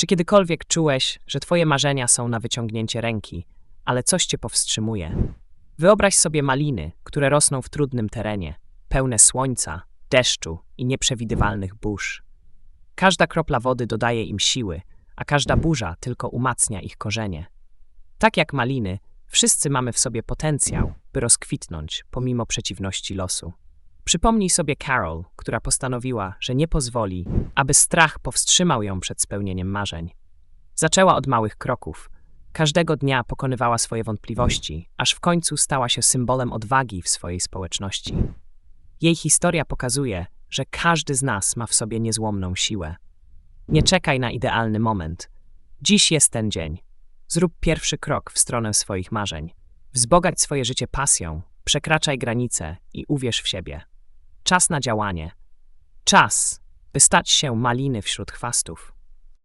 Czy kiedykolwiek czułeś, że twoje marzenia są na wyciągnięcie ręki, ale coś cię powstrzymuje? Wyobraź sobie maliny, które rosną w trudnym terenie, pełne słońca, deszczu i nieprzewidywalnych burz. Każda kropla wody dodaje im siły, a każda burza tylko umacnia ich korzenie. Tak jak maliny, wszyscy mamy w sobie potencjał, by rozkwitnąć pomimo przeciwności losu. Przypomnij sobie Carol, która postanowiła, że nie pozwoli, aby strach powstrzymał ją przed spełnieniem marzeń. Zaczęła od małych kroków. Każdego dnia pokonywała swoje wątpliwości, aż w końcu stała się symbolem odwagi w swojej społeczności. Jej historia pokazuje, że każdy z nas ma w sobie niezłomną siłę. Nie czekaj na idealny moment. Dziś jest ten dzień. Zrób pierwszy krok w stronę swoich marzeń. Wzbogać swoje życie pasją, przekraczaj granice i uwierz w siebie. Czas na działanie. Czas, by stać się maliny wśród chwastów.